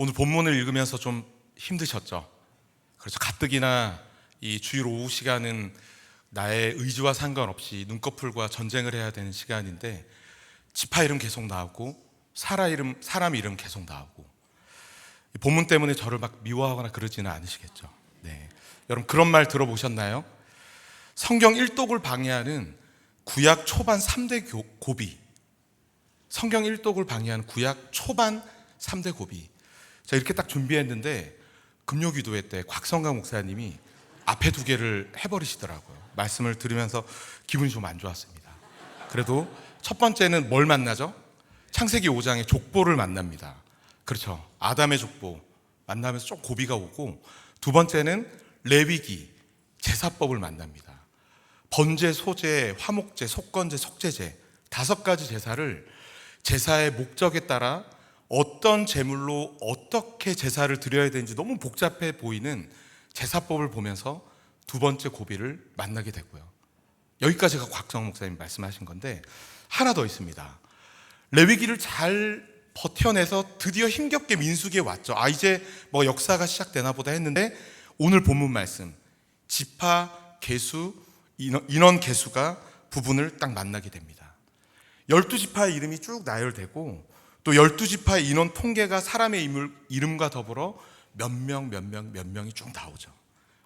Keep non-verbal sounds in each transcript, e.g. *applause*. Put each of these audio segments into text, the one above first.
오늘 본문을 읽으면서 좀 힘드셨죠? 그렇죠. 가뜩이나 이 주일 오후 시간은 나의 의지와 상관없이 눈꺼풀과 전쟁을 해야 되는 시간인데 지파 이름 계속 나오고 사람 이름 사람 이름 계속 나오고 이 본문 때문에 저를 막 미워하거나 그러지는 않으시겠죠. 네. 여러분 그런 말 들어보셨나요? 성경 일독을 방해하는 구약 초반 3대 교- 고비. 성경 일독을 방해하는 구약 초반 3대 고비. 제가 이렇게 딱 준비했는데 금요 기도회 때 곽성강 목사님이 앞에 두 개를 해버리시더라고요. 말씀을 들으면서 기분이 좀 안 좋았습니다. 그래도 첫 번째는 뭘 만나죠? 창세기 5장의 족보를 만납니다. 그렇죠. 아담의 족보 만나면서 좀 고비가 오고 두 번째는 레위기 제사법을 만납니다. 번제, 소제, 화목제, 속건제, 속제제 다섯 가지 제사를 제사의 목적에 따라 어떤 제물로 어떻게 제사를 드려야 되는지 너무 복잡해 보이는 제사법을 보면서 두 번째 고비를 만나게 되고요. 여기까지가 곽정 목사님 말씀하신 건데 하나 더 있습니다. 레위기를 잘 버텨내서 드디어 힘겹게 민수기에 왔죠. 아 이제 뭐 역사가 시작되나 보다 했는데 오늘 본문 말씀 지파 개수 인원, 인원 개수가 부분을 딱 만나게 됩니다. 열두 지파의 이름이 쭉 나열되고 또 열두 지파의 인원 통계가 사람의 이름과 더불어 몇 명, 몇 명, 몇 명이 쭉 나오죠.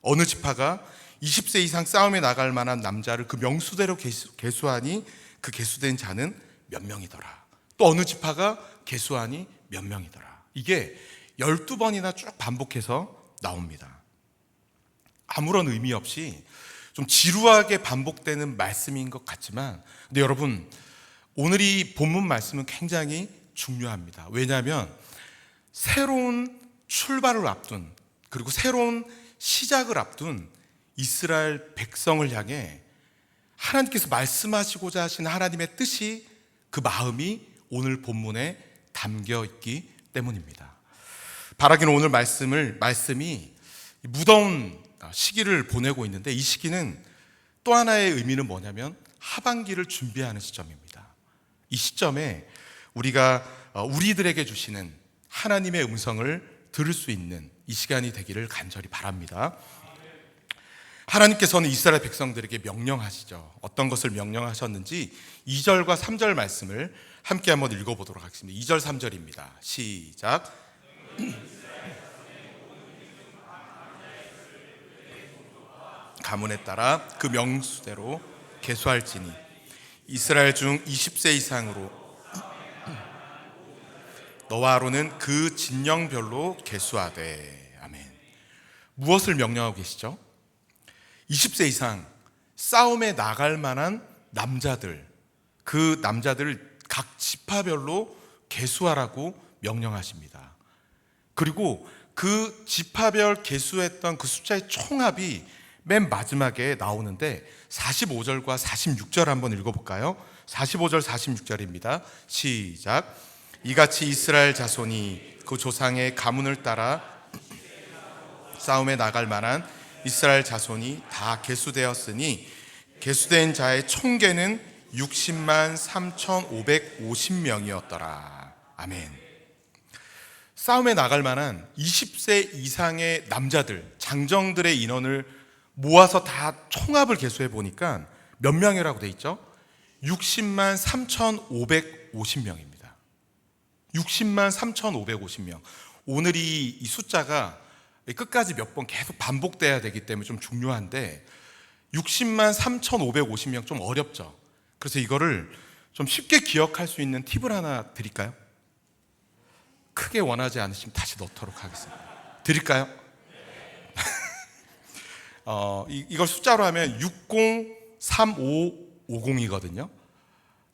어느 지파가 20세 이상 싸움에 나갈 만한 남자를 그 명수대로 개수, 개수 하니 그 개수된 자는 몇 명이더라. 또 어느 지파가 개수하니 몇 명이더라. 이게 12번이나 쭉 반복해서 나옵니다. 아무런 의미 없이 좀 지루하게 반복되는 말씀인 것 같지만 근데 여러분 오늘 이 본문 말씀은 굉장히 중요합니다. 왜냐하면 새로운 출발을 앞둔 그리고 새로운 시작을 앞둔 이스라엘 백성을 향해 하나님께서 말씀하시고자 하시는 하나님의 뜻이 그 마음이 오늘 본문에 담겨 있기 때문입니다. 바라기는 오늘 말씀을 말씀이 무더운 시기를 보내고 있는데 이 시기는 또 하나의 의미는 뭐냐면 하반기를 준비하는 시점입니다. 이 시점에 우리가 어, 우리들에게 주시는 하나님의 음성을 들을 수 있는 이 시간이 되기를 간절히 바랍니다. 하나님께서는 이스라엘 백성들에게 명령하시죠. 어떤 것을 명령하셨는지 2절과 3절 말씀을 함께 한번 읽어보도록 하겠습니다. 2절, 3절입니다. 시작. 가문에 따라 그 명수대로 개수할지니 이스라엘 중 20세 이상으로 너와 아론은 그 진영별로 개수하되 아멘. 무엇을 명령하고 계시죠? 20세 이상 싸움에 나갈 만한 남자들 그 남자들을 각 지파별로 개수하라고 명령하십니다. 그리고 그 지파별 개수했던 그 숫자의 총합이 맨 마지막에 나오는데 45절과 46절 한번 읽어볼까요? 45절 46절입니다. 시작. 이같이 이스라엘 자손이 그 조상의 가문을 따라 싸움에 나갈 만한 이스라엘 자손이 다 개수되었으니 개수된 자의 총계는 60만 3,550명이었더라. 아멘. 싸움에 나갈 만한 20세 이상의 남자들, 장정들의 인원을 모아서 다 총합을 개수해 보니까 몇 명이라고 돼 있죠? 60만 3,550명입니다. 60만 3,550명. 오늘 이, 이 숫자가 끝까지 몇 번 계속 반복돼야 되기 때문에 좀 중요한데 60만 3,550명 좀 어렵죠. 그래서 이거를 좀 쉽게 기억할 수 있는 팁을 하나 드릴까요? 크게 원하지 않으시면 다시 넣도록 하겠습니다. 드릴까요? *laughs* 어, 이, 이걸 숫자로 하면 603550이거든요.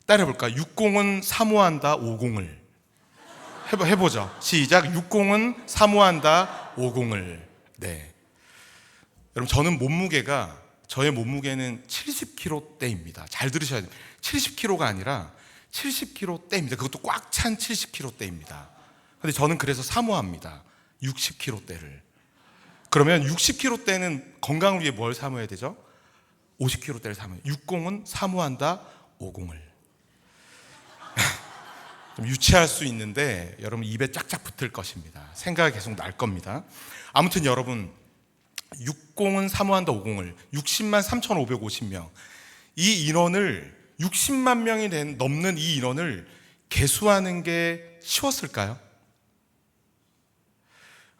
따라해볼까? 60은 사모한다 50을. 해보, 해보죠. 시작. 60은 사모한다 50을. 네. 여러분, 저는 몸무게가, 저의 몸무게는 70kg대입니다. 잘 들으셔야 돼요. 70kg가 아니라 70kg대입니다. 그것도 꽉 찬 70kg대입니다. 근데 저는 그래서 사모합니다. 60kg대를. 그러면 60kg대는 건강을 위해 뭘 사모해야 되죠? 50kg대를 사모해요. 60은 사모한다 50을. 좀 유치할 수 있는데 여러분 입에 짝짝 붙을 것입니다. 생각이 계속 날 겁니다. 아무튼 여러분 60은 사모한다 50을 60만 3,550명 이 인원을 60만 명이 된 넘는 이 인원을 개수하는 게 쉬웠을까요?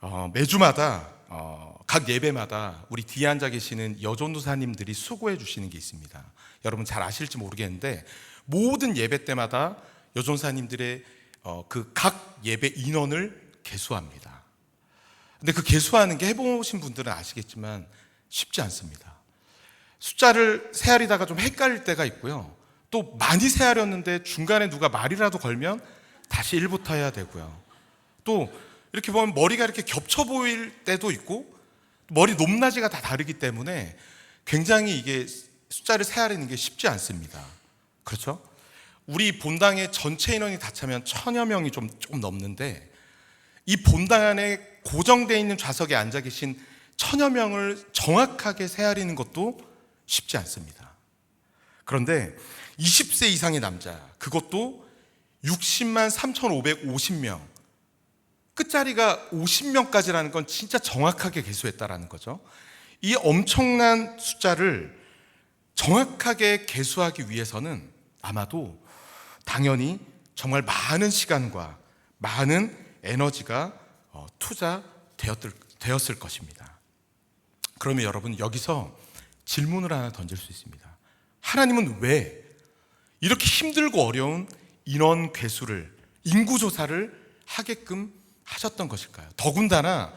어, 매주마다 어, 각 예배마다 우리 뒤에 앉아 계시는 여전도사님들이 수고해 주시는 게 있습니다. 여러분 잘 아실지 모르겠는데 모든 예배 때마다 여전사님들의 어, 그각 예배 인원을 개수합니다. 근데 그 개수하는 게 해보신 분들은 아시겠지만 쉽지 않습니다. 숫자를 세하리다가 좀 헷갈릴 때가 있고요. 또 많이 세하렸는데 중간에 누가 말이라도 걸면 다시 1부터 해야 되고요. 또 이렇게 보면 머리가 이렇게 겹쳐 보일 때도 있고 머리 높낮이가 다 다르기 때문에 굉장히 이게 숫자를 세하려는 게 쉽지 않습니다. 그렇죠? 우리 본당의 전체 인원이 다 차면 천여 명이 좀, 좀 넘는데 이 본당 안에 고정되어 있는 좌석에 앉아 계신 천여 명을 정확하게 세하리는 것도 쉽지 않습니다. 그런데 20세 이상의 남자, 그것도 60만 3,550명, 끝자리가 50명까지라는 건 진짜 정확하게 개수했다라는 거죠. 이 엄청난 숫자를 정확하게 개수하기 위해서는 아마도 당연히 정말 많은 시간과 많은 에너지가 어, 투자되었을 것입니다. 그러면 여러분 여기서 질문을 하나 던질 수 있습니다. 하나님은 왜 이렇게 힘들고 어려운 인원 괴수를 인구 조사를 하게끔 하셨던 것일까요? 더군다나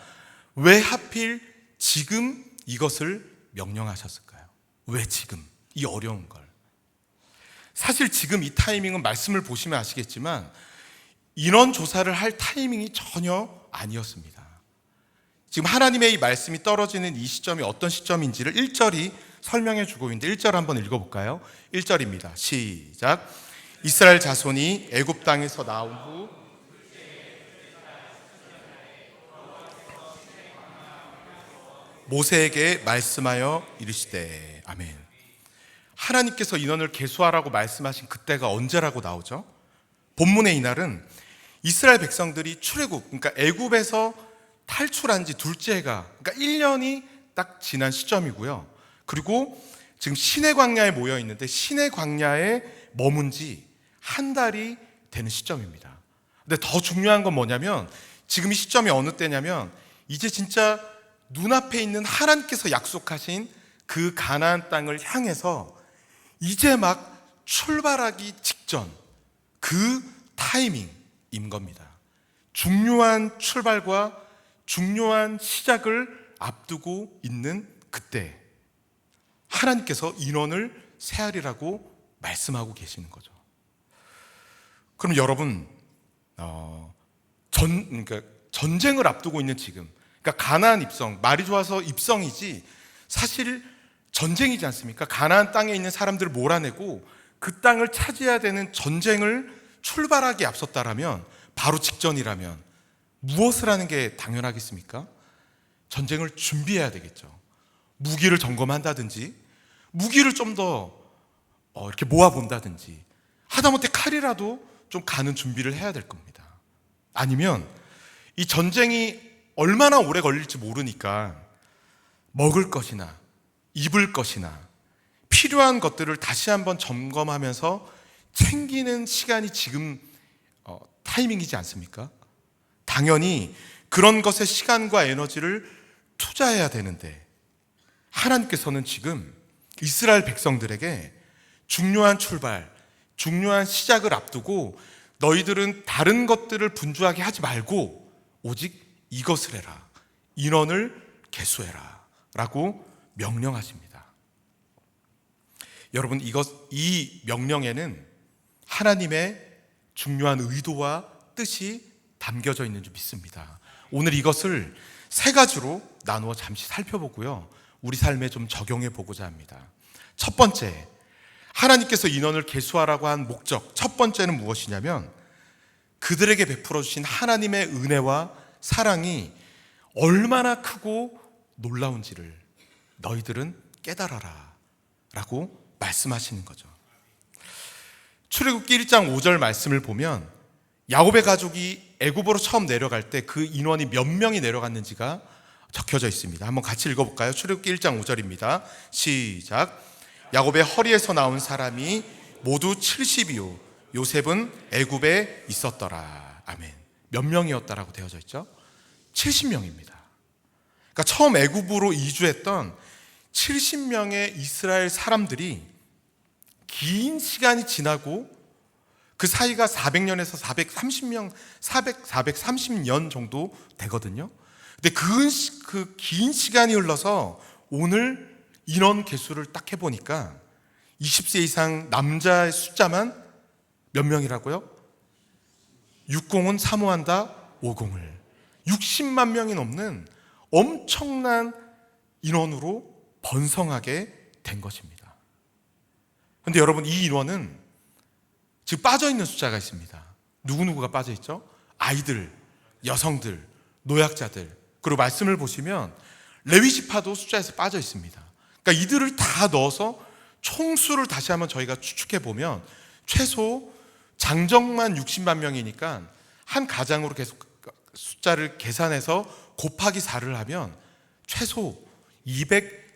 왜 하필 지금 이것을 명령하셨을까요? 왜 지금 이 어려운 걸? 사실 지금 이 타이밍은 말씀을 보시면 아시겠지만 인원 조사를 할 타이밍이 전혀 아니었습니다. 지금 하나님의 이 말씀이 떨어지는 이 시점이 어떤 시점인지를 1절이 설명해 주고 있는데 1절 한번 읽어 볼까요? 1절입니다. 시작. 이스라엘 자손이 애굽 땅에서 나온 후 모세에게 말씀하여 이르시되 아멘. 하나님께서 인원을 계수하라고 말씀하신 그때가 언제라고 나오죠? 본문의 이날은 이스라엘 백성들이 출애굽, 그러니까 애굽에서 탈출한 지 둘째 해가, 그러니까 1년이 딱 지난 시점이고요. 그리고 지금 신의 광야에 모여 있는데 신의 광야에 머문 지 한 달이 되는 시점입니다. 근데 더 중요한 건 뭐냐면 지금 이 시점이 어느 때냐면 이제 진짜 눈앞에 있는 하나님께서 약속하신 그 가나안 땅을 향해서 이제 막 출발하기 직전 그 타이밍인 겁니다. 중요한 출발과 중요한 시작을 앞두고 있는 그때 하나님께서 인원을 세하리라고 말씀하고 계시는 거죠. 그럼 여러분 어, 전 그러니까 전쟁을 앞두고 있는 지금 그러니까 가나안 입성 말이 좋아서 입성이지 사실 전쟁이지 않습니까? 가나안 땅에 있는 사람들을 몰아내고 그 땅을 차지해야 되는 전쟁을 출발하기 앞섰다라면 바로 직전이라면 무엇을 하는 게 당연하겠습니까? 전쟁을 준비해야 되겠죠. 무기를 점검한다든지 무기를 좀더 어, 이렇게 모아본다든지 하다못해 칼이라도 좀 가는 준비를 해야 될 겁니다. 아니면 이 전쟁이 얼마나 오래 걸릴지 모르니까 먹을 것이나 입을 것이나 필요한 것들을 다시 한번 점검하면서 챙기는 시간이 지금 어, 타이밍이지 않습니까? 당연히 그런 것에 시간과 에너지를 투자해야 되는데 하나님께서는 지금 이스라엘 백성들에게 중요한 출발, 중요한 시작을 앞두고 너희들은 다른 것들을 분주하게 하지 말고 오직 이것을 해라. 인원을 개수해라. 라고 명령하십니다. 여러분, 이것, 이 명령에는 하나님의 중요한 의도와 뜻이 담겨져 있는 줄 믿습니다. 오늘 이것을 세 가지로 나누어 잠시 살펴보고요. 우리 삶에 좀 적용해 보고자 합니다. 첫 번째, 하나님께서 인원을 개수하라고 한 목적, 첫 번째는 무엇이냐면 그들에게 베풀어 주신 하나님의 은혜와 사랑이 얼마나 크고 놀라운지를 너희들은 깨달아라 라고 말씀하시는 거죠. 출애굽기 1장 5절 말씀을 보면 야곱의 가족이 애굽으로 처음 내려갈 때 그 인원이 몇 명이 내려갔는지가 적혀져 있습니다. 한번 같이 읽어 볼까요? 출애굽기 1장 5절입니다. 시작. 야곱의 허리에서 나온 사람이 모두 70이요. 요셉은 애굽에 있었더라. 아멘. 몇 명이었다라고 되어져 있죠? 70명입니다. 그러니까 처음 애굽으로 이주했던 70명의 이스라엘 사람들이 긴 시간이 지나고 그 사이가 400년에서 430명, 400, 430년 정도 되거든요. 근데 그 긴 시간이 흘러서 오늘 인원 개수를 딱 해보니까 20세 이상 남자의 숫자만 몇 명이라고요? 60은 사모한다 50을 60만 명이 넘는 엄청난 인원으로 번성하게 된 것입니다. 그런데 여러분 이 인원은 지금 빠져 있는 숫자가 있습니다. 누구누구가 빠져 있죠? 아이들, 여성들, 노약자들. 그리고 말씀을 보시면 레위 지파도 숫자에서 빠져 있습니다. 그러니까 이들을 다 넣어서 총수를 다시 한번 저희가 추측해 보면 최소 장정만 60만 명이니까 한 가장으로 계속 숫자를 계산해서 곱하기 4를 하면 최소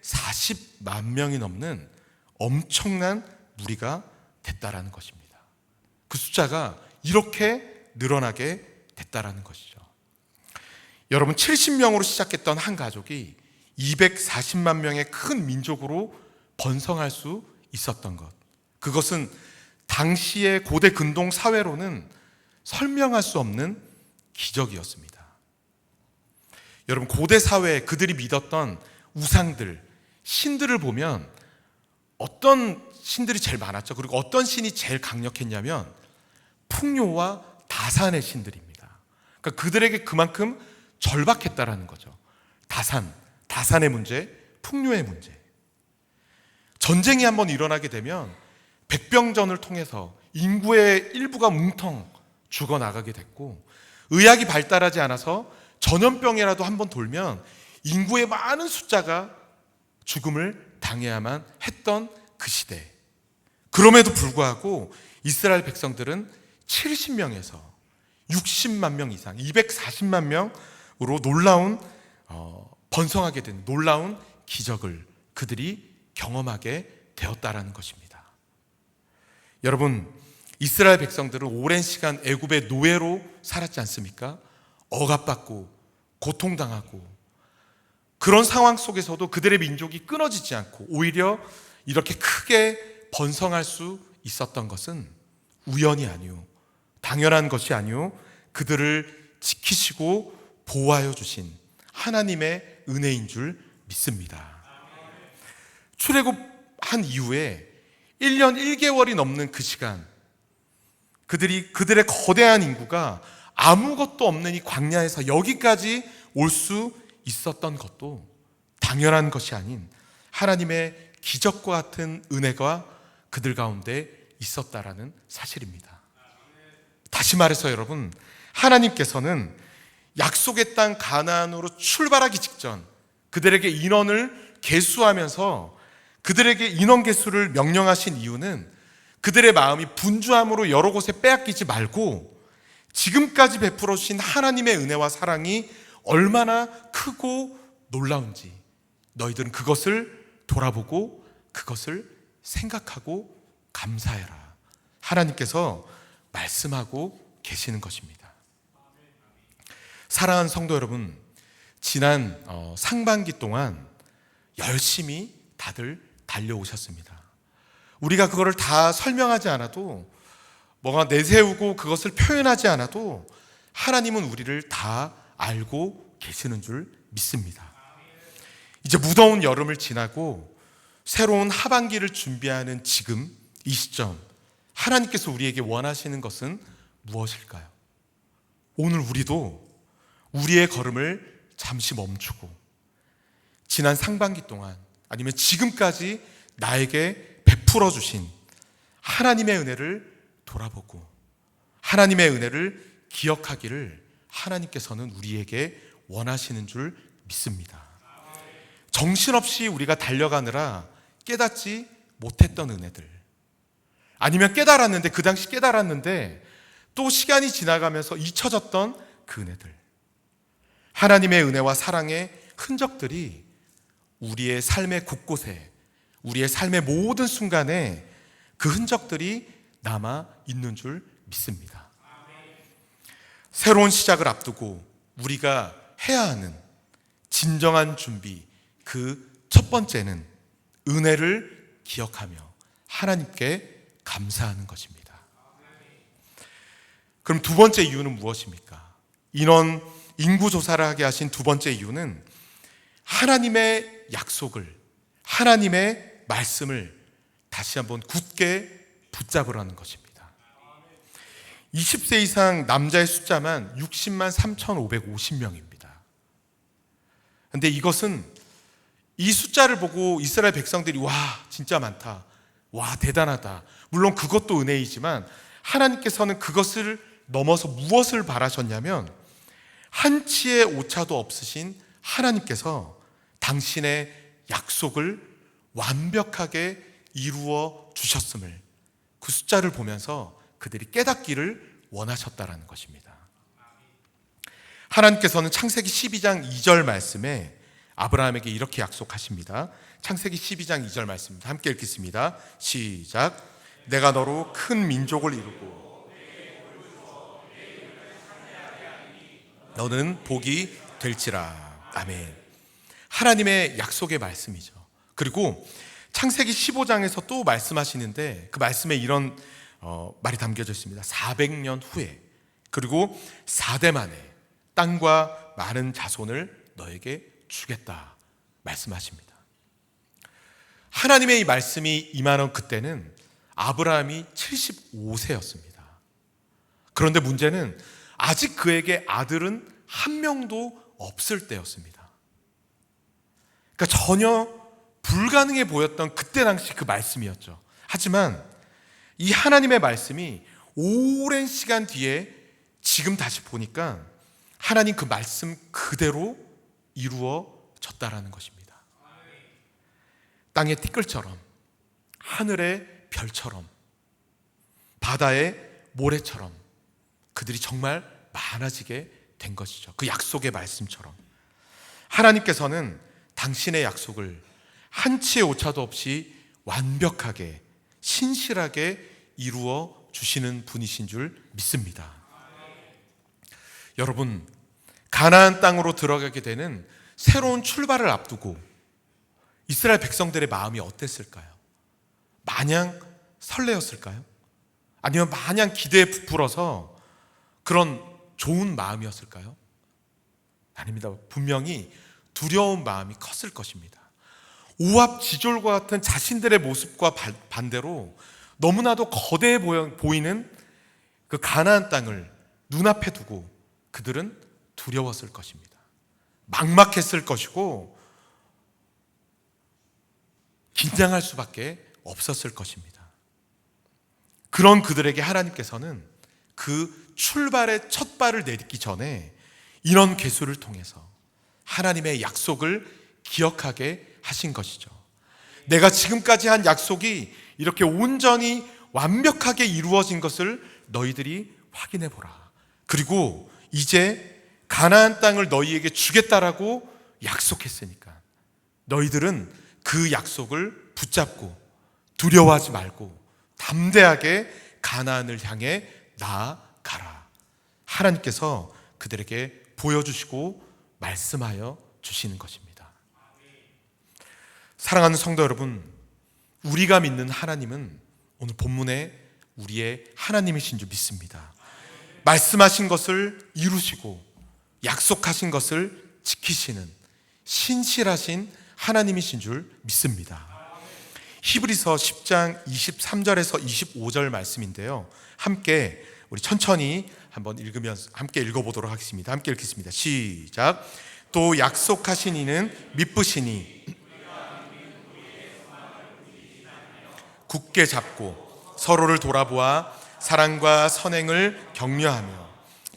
240만 명이 넘는 엄청난 무리가 됐다라는 것입니다. 그 숫자가 이렇게 늘어나게 됐다라는 것이죠. 여러분 70명으로 시작했던 한 가족이 240만 명의 큰 민족으로 번성할 수 있었던 것. 그것은 당시의 고대 근동 사회로는 설명할 수 없는 기적이었습니다. 여러분 고대 사회에 그들이 믿었던 우상들, 신들을 보면 어떤 신들이 제일 많았죠. 그리고 어떤 신이 제일 강력했냐면 풍요와 다산의 신들입니다. 그러니까 그들에게 그만큼 절박했다라는 거죠. 다산, 다산의 문제, 풍요의 문제. 전쟁이 한번 일어나게 되면 백병전을 통해서 인구의 일부가 뭉텅 죽어 나가게 됐고 의학이 발달하지 않아서 전염병이라도 한번 돌면 인구의 많은 숫자가 죽음을 당해야만 했던 그 시대. 그럼에도 불구하고 이스라엘 백성들은 70명에서 60만 명 이상, 240만 명으로 놀라운 어, 번성하게 된 놀라운 기적을 그들이 경험하게 되었다라는 것입니다. 여러분, 이스라엘 백성들은 오랜 시간 애굽의 노예로 살았지 않습니까? 억압받고 고통당하고 그런 상황 속에서도 그들의 민족이 끊어지지 않고 오히려 이렇게 크게 번성할 수 있었던 것은 우연이 아니요. 당연한 것이 아니요. 그들을 지키시고 보호하여 주신 하나님의 은혜인 줄 믿습니다. 출애굽한 이후에 1년 1개월이 넘는 그 시간 그들이 그들의 거대한 인구가 아무것도 없는 이 광야에서 여기까지 올 수 있었던 것도 당연한 것이 아닌 하나님의 기적과 같은 은혜가 그들 가운데 있었다라는 사실입니다. 다시 말해서 여러분, 하나님께서는 약속의 땅 가나안으로 출발하기 직전 그들에게 인원을 개수하면서 그들에게 인원 개수를 명령하신 이유는 그들의 마음이 분주함으로 여러 곳에 빼앗기지 말고 지금까지 베풀어 주신 하나님의 은혜와 사랑이 얼마나 크고 놀라운지 너희들은 그것을 돌아보고 그것을 생각하고 감사해라. 하나님께서 말씀하고 계시는 것입니다. 사랑하는 성도 여러분, 지난 어, 상반기 동안 열심히 다들 달려오셨습니다. 우리가 그거를 다 설명하지 않아도 뭔가 내세우고 그것을 표현하지 않아도 하나님은 우리를 다 알고 계시는 줄 믿습니다. 이제 무더운 여름을 지나고 새로운 하반기를 준비하는 지금 이 시점 하나님께서 우리에게 원하시는 것은 무엇일까요? 오늘 우리도 우리의 걸음을 잠시 멈추고 지난 상반기 동안 아니면 지금까지 나에게 베풀어 주신 하나님의 은혜를 돌아보고 하나님의 은혜를 기억하기를 하나님께서는 우리에게 원하시는 줄 믿습니다. 정신없이 우리가 달려가느라 깨닫지 못했던 은혜들. 아니면 깨달았는데, 그 당시 깨달았는데, 또 시간이 지나가면서 잊혀졌던 그 은혜들. 하나님의 은혜와 사랑의 흔적들이 우리의 삶의 곳곳에, 우리의 삶의 모든 순간에 그 흔적들이 남아 있는 줄 믿습니다. 새로운 시작을 앞두고 우리가 해야 하는 진정한 준비, 그 첫 번째는 은혜를 기억하며 하나님께 감사하는 것입니다. 그럼 두 번째 이유는 무엇입니까? 인원 인구 조사를 하게 하신 두 번째 이유는 하나님의 약속을 하나님의 말씀을 다시 한번 굳게 붙잡으라는 것입니다. 20세 이상 남자의 숫자만 60만 3,550명입니다. 근데 이것은 이 숫자를 보고 이스라엘 백성들이 와, 진짜 많다. 와, 대단하다. 물론 그것도 은혜이지만 하나님께서는 그것을 넘어서 무엇을 바라셨냐면 한 치의 오차도 없으신 하나님께서 당신의 약속을 완벽하게 이루어 주셨음을 그 숫자를 보면서 그들이 깨닫기를 원하셨다라는 것입니다. 하나님께서는 창세기 12장 2절 말씀에 아브라함에게 이렇게 약속하십니다. 창세기 12장 2절 말씀입니다. 함께 읽겠습니다. 시작. 내가 너로 큰 민족을 이루고 너는 복이 될지라. 아멘. 하나님의 약속의 말씀이죠. 그리고 창세기 15장에서 또 말씀하시는데 그 말씀에 이런 어, 말이 담겨져 있습니다. 400년 후에 그리고 4대 만에 땅과 많은 자손을 너에게 주겠다 말씀하십니다. 하나님의 이 말씀이 임하는 그때는 아브라함이 75세였습니다. 그런데 문제는 아직 그에게 아들은 한 명도 없을 때였습니다. 그러니까 전혀 불가능해 보였던 그때 당시 그 말씀이었죠. 하지만 이 하나님의 말씀이 오랜 시간 뒤에 지금 다시 보니까 하나님 그 말씀 그대로 이루어졌다라는 것입니다. 땅의 티끌처럼 하늘의 별처럼 바다의 모래처럼 그들이 정말 많아지게 된 것이죠. 그 약속의 말씀처럼. 하나님께서는 당신의 약속을 한치의 오차도 없이 완벽하게, 신실하게 이루어 주시는 분이신 줄 믿습니다. 여러분, 가나안 땅으로 들어가게 되는 새로운 출발을 앞두고 이스라엘 백성들의 마음이 어땠을까요? 마냥 설레었을까요? 아니면 마냥 기대에 부풀어서 그런 좋은 마음이었을까요? 아닙니다. 분명히 두려운 마음이 컸을 것입니다. 우합지졸과 같은 자신들의 모습과 반대로 너무나도 거대해 보이는 그 가나안 땅을 눈앞에 두고 그들은 두려웠을 것입니다. 막막했을 것이고 긴장할 수밖에 없었을 것입니다. 그런 그들에게 하나님께서는 그 출발의 첫 발을 내딛기 전에 이런 개수를 통해서 하나님의 약속을 기억하게 하신 것이죠. 내가 지금까지 한 약속이 이렇게 온전히 완벽하게 이루어진 것을 너희들이 확인해 보라. 그리고 이제 가나안 땅을 너희에게 주겠다라고 약속했으니까 너희들은 그 약속을 붙잡고 두려워하지 말고 담대하게 가나안을 향해 나아가라. 하나님께서 그들에게 보여주시고 말씀하여 주시는 것입니다. 사랑하는 성도 여러분, 우리가 믿는 하나님은 오늘 본문에 우리의 하나님이신 줄 믿습니다. 말씀하신 것을 이루시고 약속하신 것을 지키시는 신실하신 하나님이신 줄 믿습니다. 히브리서 10장 23절에서 25절 말씀인데요. 함께 우리 천천히 한번 읽으면 함께 읽어보도록 하겠습니다. 함께 읽겠습니다. 시작. 또 약속하신 이는 미쁘시니 굳게 잡고 서로를 돌아보아 사랑과 선행을 격려하며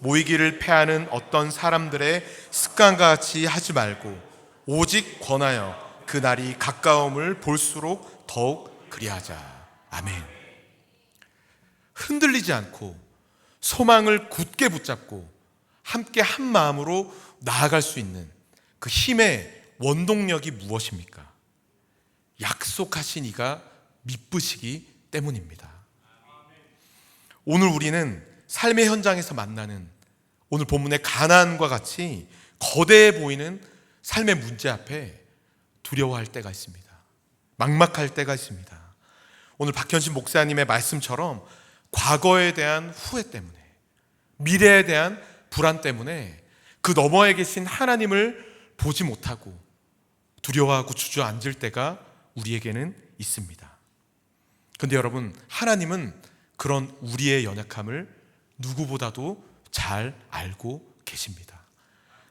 모이기를 패하는 어떤 사람들의 습관과 같이 하지 말고 오직 권하여 그 날이 가까움을 볼수록 더욱 그리하자. 아멘. 흔들리지 않고 소망을 굳게 붙잡고 함께 한 마음으로 나아갈 수 있는 그 힘의 원동력이 무엇입니까? 약속하신 이가 믿으시기 때문입니다. 오늘 우리는 삶의 현장에서 만나는 오늘 본문의 가난과 같이 거대해 보이는 삶의 문제 앞에 두려워할 때가 있습니다. 막막할 때가 있습니다. 오늘 박현신 목사님의 말씀처럼 과거에 대한 후회 때문에 미래에 대한 불안 때문에 그 너머에 계신 하나님을 보지 못하고 두려워하고 주저앉을 때가 우리에게는 있습니다. 근데 여러분, 하나님은 그런 우리의 연약함을 누구보다도 잘 알고 계십니다.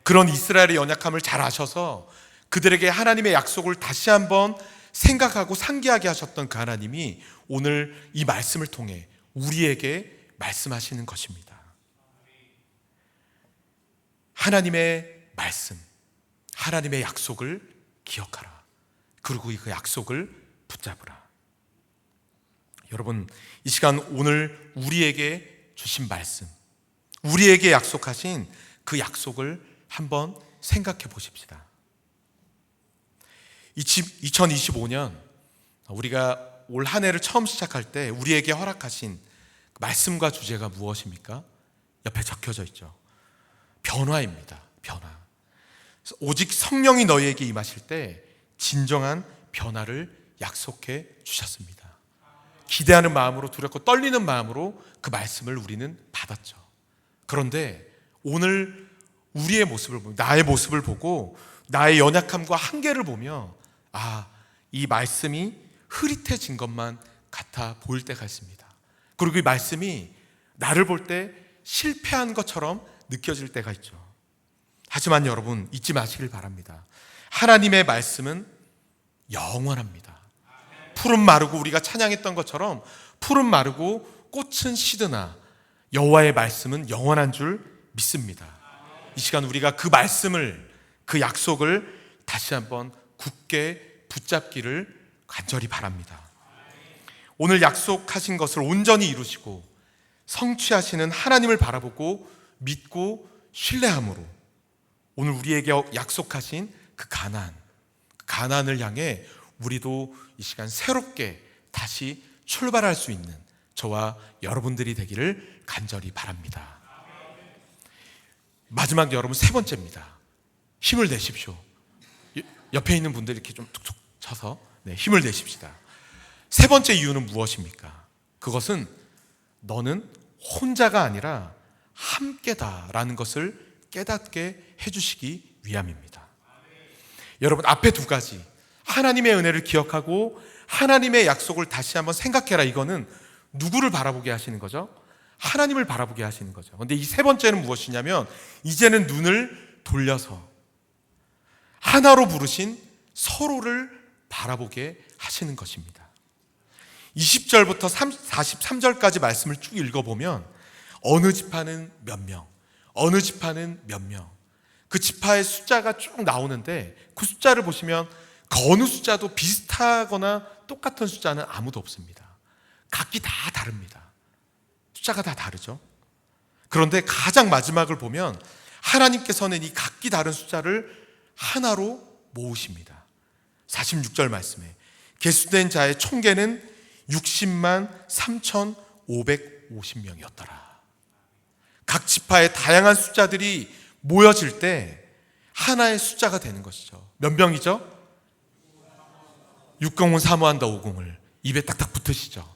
그런 이스라엘의 연약함을 잘 아셔서 그들에게 하나님의 약속을 다시 한번 생각하고 상기하게 하셨던 그 하나님이 오늘 이 말씀을 통해 우리에게 말씀하시는 것입니다. 하나님의 말씀, 하나님의 약속을 기억하라. 그리고 그 약속을 붙잡으라. 여러분, 이 시간 오늘 우리에게 주신 말씀, 우리에게 약속하신 그 약속을 한번 생각해 보십시다. 2025년 우리가 올 한 해를 처음 시작할 때 우리에게 허락하신 말씀과 주제가 무엇입니까? 옆에 적혀져 있죠. 변화입니다. 변화. 오직 성령이 너희에게 임하실 때 진정한 변화를 약속해 주셨습니다. 기대하는 마음으로 두렵고 떨리는 마음으로 그 말씀을 우리는 받았죠. 그런데 오늘 우리의 모습을 보고 나의 모습을 보고 나의 연약함과 한계를 보며 아, 이 말씀이 흐릿해진 것만 같아 보일 때가 있습니다. 그리고 이 말씀이 나를 볼 때 실패한 것처럼 느껴질 때가 있죠. 하지만 여러분 잊지 마시길 바랍니다. 하나님의 말씀은 영원합니다. 푸른 마르고 우리가 찬양했던 것처럼 푸른 마르고 꽃은 시드나 여호와의 말씀은 영원한 줄 믿습니다. 이 시간 우리가 그 말씀을 그 약속을 다시 한번 굳게 붙잡기를 간절히 바랍니다. 오늘 약속하신 것을 온전히 이루시고 성취하시는 하나님을 바라보고 믿고 신뢰함으로 오늘 우리에게 약속하신 그 가난, 그 가난을 향해 우리도 이 시간 새롭게 다시 출발할 수 있는 저와 여러분들이 되기를 간절히 바랍니다. 마지막 여러분 세 번째입니다. 힘을 내십시오. 옆에 있는 분들 이렇게 좀 툭툭 쳐서 네, 힘을 내십시다. 세 번째 이유는 무엇입니까? 그것은 너는 혼자가 아니라 함께다라는 것을 깨닫게 해주시기 위함입니다. 여러분 앞에 두 가지 하나님의 은혜를 기억하고 하나님의 약속을 다시 한번 생각해라 이거는 누구를 바라보게 하시는 거죠? 하나님을 바라보게 하시는 거죠. 근데 이 세 번째는 무엇이냐면 이제는 눈을 돌려서 하나로 부르신 서로를 바라보게 하시는 것입니다. 20절부터 43절까지 말씀을 쭉 읽어보면 어느 지파는 몇 명, 어느 지파는 몇 명, 그 지파의 숫자가 쭉 나오는데 그 숫자를 보시면 그 어느 숫자도 비슷하거나 똑같은 숫자는 아무도 없습니다. 각기 다 다릅니다. 숫자가 다 다르죠. 그런데 가장 마지막을 보면 하나님께서는 이 각기 다른 숫자를 하나로 모으십니다. 46절 말씀에 개수된 자의 총계는 60만 3,550명이었더라. 각 지파의 다양한 숫자들이 모여질 때 하나의 숫자가 되는 것이죠. 몇 명이죠? 6공은 사모한다 5공을 입에 딱딱 붙으시죠.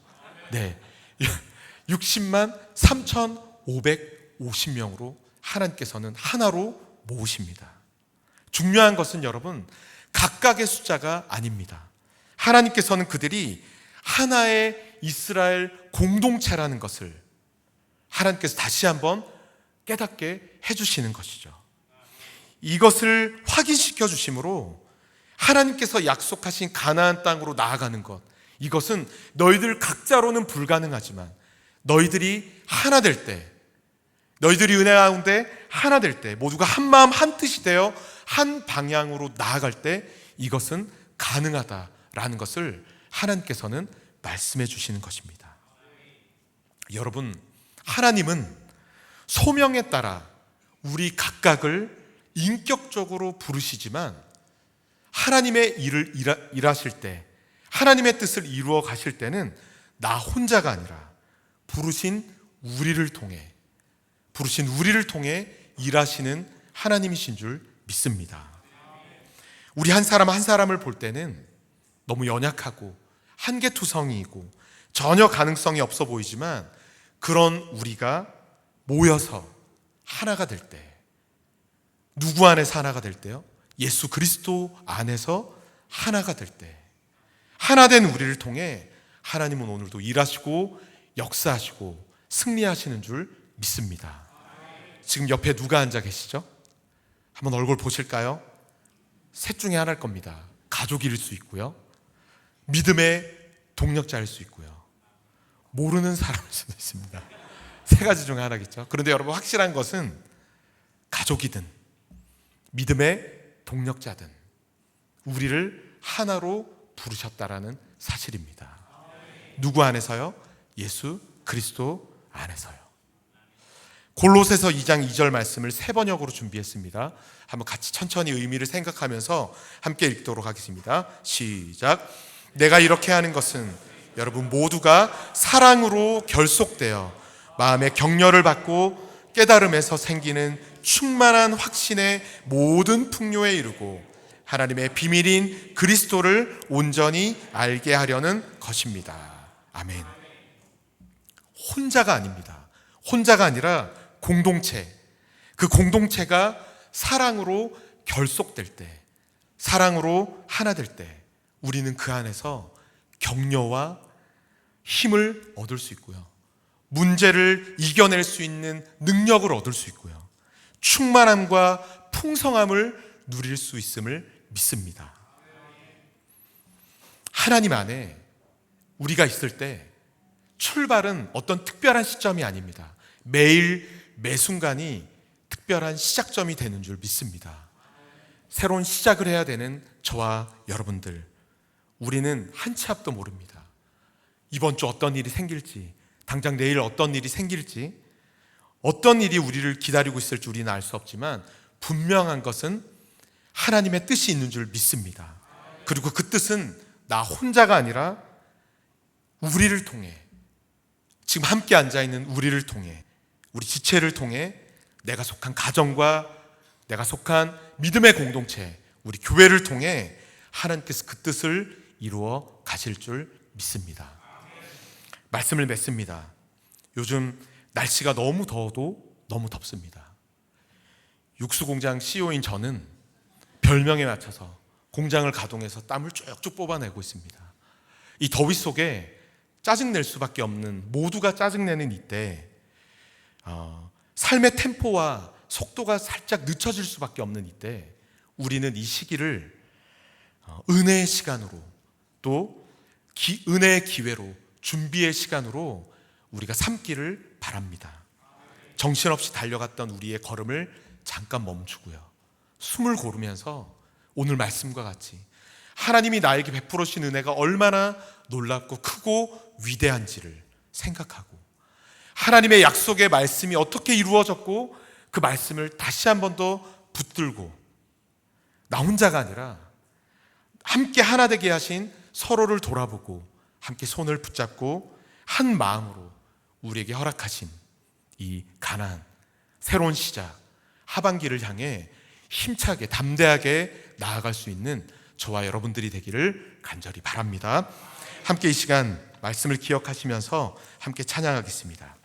네. *laughs* 60만 3,550명으로 하나님께서는 하나로 모으십니다. 중요한 것은 여러분 각각의 숫자가 아닙니다. 하나님께서는 그들이 하나의 이스라엘 공동체라는 것을 하나님께서 다시 한번 깨닫게 해주시는 것이죠. 이것을 확인시켜 주심으로 하나님께서 약속하신 가나안 땅으로 나아가는 것, 이것은 너희들 각자로는 불가능하지만 너희들이 하나 될 때, 너희들이 은혜 가운데 하나 될 때, 모두가 한 마음 한 뜻이 되어 한 방향으로 나아갈 때 이것은 가능하다라는 것을 하나님께서는 말씀해 주시는 것입니다. 여러분, 하나님은 소명에 따라 우리 각각을 인격적으로 부르시지만 하나님의 일을 일하, 일하실 때 하나님의 뜻을 이루어 가실 때는 나 혼자가 아니라 부르신 우리를 통해 부르신 우리를 통해 일하시는 하나님이신 줄 믿습니다. 우리 한 사람 한 사람을 볼 때는 너무 연약하고 한계투성이이고 전혀 가능성이 없어 보이지만 그런 우리가 모여서 하나가 될 때, 누구 안에서 하나가 될 때요? 예수 그리스도 안에서 하나가 될 때, 하나 된 우리를 통해 하나님은 오늘도 일하시고 역사하시고 승리하시는 줄 믿습니다. 지금 옆에 누가 앉아 계시죠? 한번 얼굴 보실까요? 셋 중에 하나일 겁니다. 가족일 수 있고요. 믿음의 동력자일 수 있고요. 모르는 사람일 수도 있습니다. 세 가지 중에 하나겠죠. 그런데 여러분 확실한 것은 가족이든 믿음의 동력자든 우리를 하나로 부르셨다라는 사실입니다. 누구 안에서요? 예수 그리스도 안에서요. 골로새서 2장 2절 말씀을 세 번역으로 준비했습니다. 한번 같이 천천히 의미를 생각하면서 함께 읽도록 하겠습니다. 시작. 내가 이렇게 하는 것은 여러분 모두가 사랑으로 결속되어 마음의 격려를 받고 깨달음에서 생기는 충만한 확신의 모든 풍요에 이르고 하나님의 비밀인 그리스도를 온전히 알게 하려는 것입니다. 아멘. 혼자가 아닙니다. 혼자가 아니라 공동체. 그 공동체가 사랑으로 결속될 때, 사랑으로 하나 될 때, 우리는 그 안에서 격려와 힘을 얻을 수 있고요. 문제를 이겨낼 수 있는 능력을 얻을 수 있고요. 충만함과 풍성함을 누릴 수 있음을 믿습니다. 하나님 안에 우리가 있을 때 출발은 어떤 특별한 시점이 아닙니다. 매일 매 순간이 특별한 시작점이 되는 줄 믿습니다. 새로운 시작을 해야 되는 저와 여러분들, 우리는 한 치 앞도 모릅니다. 이번 주 어떤 일이 생길지, 당장 내일 어떤 일이 생길지, 어떤 일이 우리를 기다리고 있을지 우리는 알 수 없지만, 분명한 것은 하나님의 뜻이 있는 줄 믿습니다. 그리고 그 뜻은 나 혼자가 아니라 우리를 통해, 지금 함께 앉아 있는 우리를 통해, 우리 지체를 통해 내가 속한 가정과 내가 속한 믿음의 공동체, 우리 교회를 통해 하나님께서 그 뜻을 이루어 가실 줄 믿습니다. 말씀을 맺습니다. 요즘 날씨가 너무 더워도 너무 덥습니다. 육수 공장 CEO인 저는 별명에 맞춰서 공장을 가동해서 땀을 쭉쭉 뽑아내고 있습니다. 이 더위 속에 짜증낼 수밖에 없는 모두가 짜증내는 이때 어, 삶의 템포와 속도가 살짝 늦춰질 수밖에 없는 이때 우리는 이 시기를 어, 은혜의 시간으로 또 기, 은혜의 기회로 준비의 시간으로 우리가 삼기를 바랍니다. 정신없이 달려갔던 우리의 걸음을 잠깐 멈추고요. 숨을 고르면서 오늘 말씀과 같이 하나님이 나에게 베풀어신 은혜가 얼마나 놀랍고 크고 위대한지를 생각하고 하나님의 약속의 말씀이 어떻게 이루어졌고 그 말씀을 다시 한 번 더 붙들고 나 혼자가 아니라 함께 하나 되게 하신 서로를 돌아보고 함께 손을 붙잡고 한 마음으로 우리에게 허락하신 이 가난 새로운 시작 하반기를 향해 힘차게 담대하게 나아갈 수 있는 저와 여러분들이 되기를 간절히 바랍니다. 함께 이 시간 말씀을 기억하시면서 함께 찬양하겠습니다.